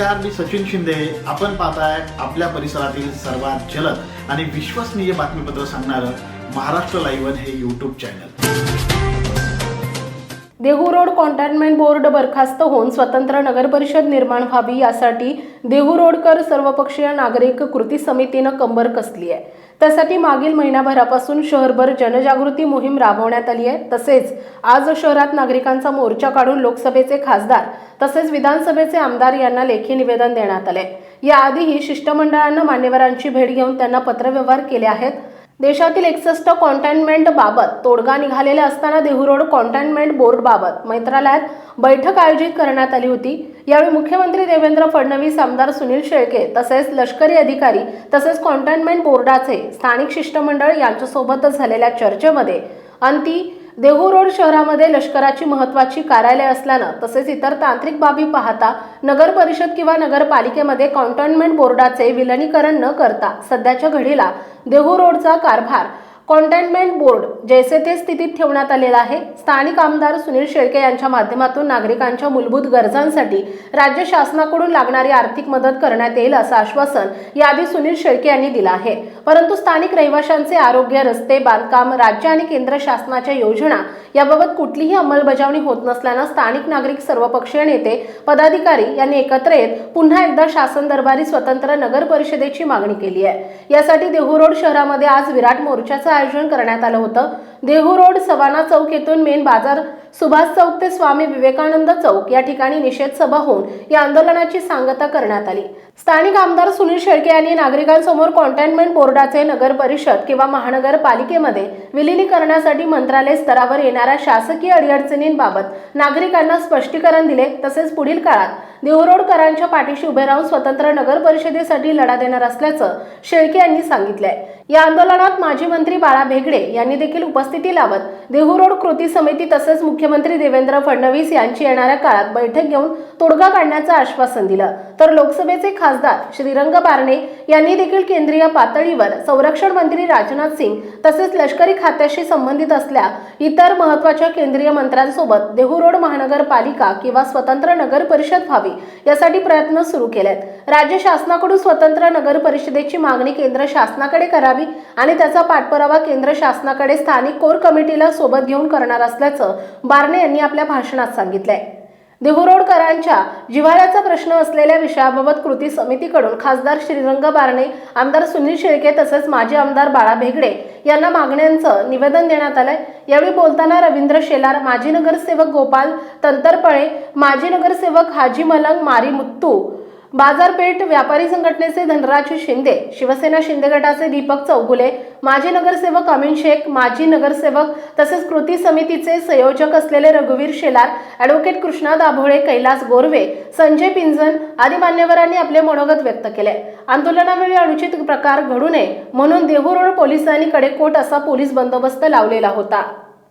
नमस्कार मी सचिन शिंदे. आपण पाहताय आपल्या परिसरातील सर्वात जलद आणि विश्वसनीय बातमीपत्र सांगणारं महाराष्ट्र लाईव्ह हे YouTube channel Dehu road cantonment board बरखास्त होऊन स्वतंत्र नगर परिषद निर्माण व्हावी यासाठी देहू रोडकर सर्वपक्षीय नागरिक कृती समितीनं कंबर कसली आहे? त्यासाठी मागील महिनाभरापासून शहरभर जनजागृती मोहीम राबवण्यात आली आहे. तसेच आज शहरात नागरिकांचा मोर्चा काढून लोकसभेचे खासदार तसेच विधानसभेचे आमदार यांना लेखी निवेदन देण्यात आले. याआधीही शिष्टमंडळानं मान्यवरांची भेट घेऊन त्यांना पत्रव्यवहार केले आहेत. देशातील एकसष्ट कॉन्टेनमेंट बाबत तोडगा निघालेला असताना देहू रोड कॉन्टेनमेंट बोर्ड बाबत मंत्रालयात बैठक आयोजित करण्यात आली होती. यावेळी मुख्यमंत्री देवेंद्र फडणवीस आमदार सुनील शेळके तसेच लष्करी अधिकारी तसेच कॉन्टेनमेंट बोर्डाचे स्थानिक शिष्टमंडळ यांच्यासोबत झालेल्या चर्चेमध्ये अंती देहू रोड शहरामध्ये लष्कराची महत्वाची कार्यालय असल्यानं तसेच इतर तांत्रिक बाबी पाहता नगर परिषद किंवा नगरपालिकेमध्ये कॉन्टोनमेंट बोर्डाचे विलनीकरण न करता सध्याच्या घडीला देहू रोडचा कारभार कॉन्टेनमेंट बोर्ड जैसे ते स्थितीत ठेवण्यात आलेला आहे. स्थानिक आमदार सुनील शेळके यांच्या माध्यमातून नागरिकांच्या मूलभूत गरजांसाठी राज्य शासनाकडून लागणारी आर्थिक मदत करण्यात येईल असं आश्वासन याआधी सुनील शेळके यांनी दिलं आहे. परंतु स्थानिक रहिवाशांचे आरोग्य रस्ते बांधकाम राज्य आणि केंद्र शासनाच्या योजना याबाबत कुठलीही अंमलबजावणी होत नसल्यानं स्थानिक नागरिक सर्वपक्षीय नेते पदाधिकारी यांनी एकत्र येत पुन्हा एकदा शासन दरबारी स्वतंत्र नगर परिषदेची मागणी केली आहे. यासाठी देहू रोड शहरामध्ये आज विराट मोर्चाचं आयोजन करण्यात आलं होतं. देहू रोड सवाना चौक येथून मेन बाजार सुभाष चौक ते स्वामी विवेकानंद चौक या ठिकाणी निषेध सभा होऊन या आंदोलनाची सांगता करण्यात आली. स्थानिक आमदार सुनील शेळके यांनी नागरिकांसमोर कॉन्टेनमेंट बोर्डाचे नगर परिषद किंवा महानगरपालिकेमध्ये विलिनीकरणासाठी मंत्रालय स्तरावर येणाऱ्या शासकीय अडीअडचणींबाबत नागरिकांना स्पष्टीकरण दिले तसेच पुढील काळात देहरोडकरांच्या पाठीशी उभे राहून स्वतंत्र नगर परिषदेसाठी लढा देणार असल्याचं शेळके यांनी सांगितलंय. या आंदोलनात माजी मंत्री बाळा भेगडे यांनी देखील उपस्थिती लावत देहूरोड कृती समिती तसेच मुख्यमंत्री देवेंद्र फडणवीस यांची येणाऱ्या काळात बैठक घेऊन तोडगा काढण्याचं आश्वासन दिलं. तर लोकसभेचे खासदार श्रीरंग बारणे यांनी देखील केंद्रीय पातळीवर संरक्षण मंत्री राजनाथ सिंग तसेच लष्करी खात्याशी संबंधित असल्या इतर महत्त्वाच्या केंद्रीय मंत्र्यांसोबत देहू रोड महानगरपालिका किंवा स्वतंत्र नगर परिषद व्हावी यासाठी प्रयत्न सुरू केलेत. राज्य शासनाकडून स्वतंत्र नगर परिषदेची मागणी केंद्र शासनाकडे करावी आणि त्याचा पाठपुरावा केंद्र शासनाकडे स्थानिक कोर कमिटीला सोबत घेऊन करणार असल्याचं बारणे यांनी आपल्या भाषणात सांगितलंय. देहुरोडकरांच्या जिव्हाळ्याचा प्रश्न असलेल्या विषयाबाबत कृती समितीकडून खासदार श्रीरंग बारणे आमदार सुनील शेळके तसेच माजी आमदार बाळा भेगडे यांना मागण्यांचं निवेदन देण्यात आलंय. यावेळी बोलताना रवींद्र शेलार माजी नगरसेवक गोपाल तंतरपळे माजी नगरसेवक हाजी मलंग मारी मुत्तू बाजारपेठ व्यापारी संघटनेचे धनराज शिंदे शिवसेना शिंदे गटाचे दीपक चौगुले माजी नगरसेवक अमीन शेख माजी नगरसेवक तसेच कृती समितीचे संयोजक असलेले रघुवीर शेलार ॲडव्होकेट कृष्णा दाभोळे कैलास गोरवे संजय पिंजन आदी मान्यवरांनी आपले मनोगत व्यक्त केले. आंदोलनावेळी अनुचित प्रकार घडू नये म्हणून देहू रोड पोलिसांनी कडेकोट असा पोलीस बंदोबस्त लावलेला होता.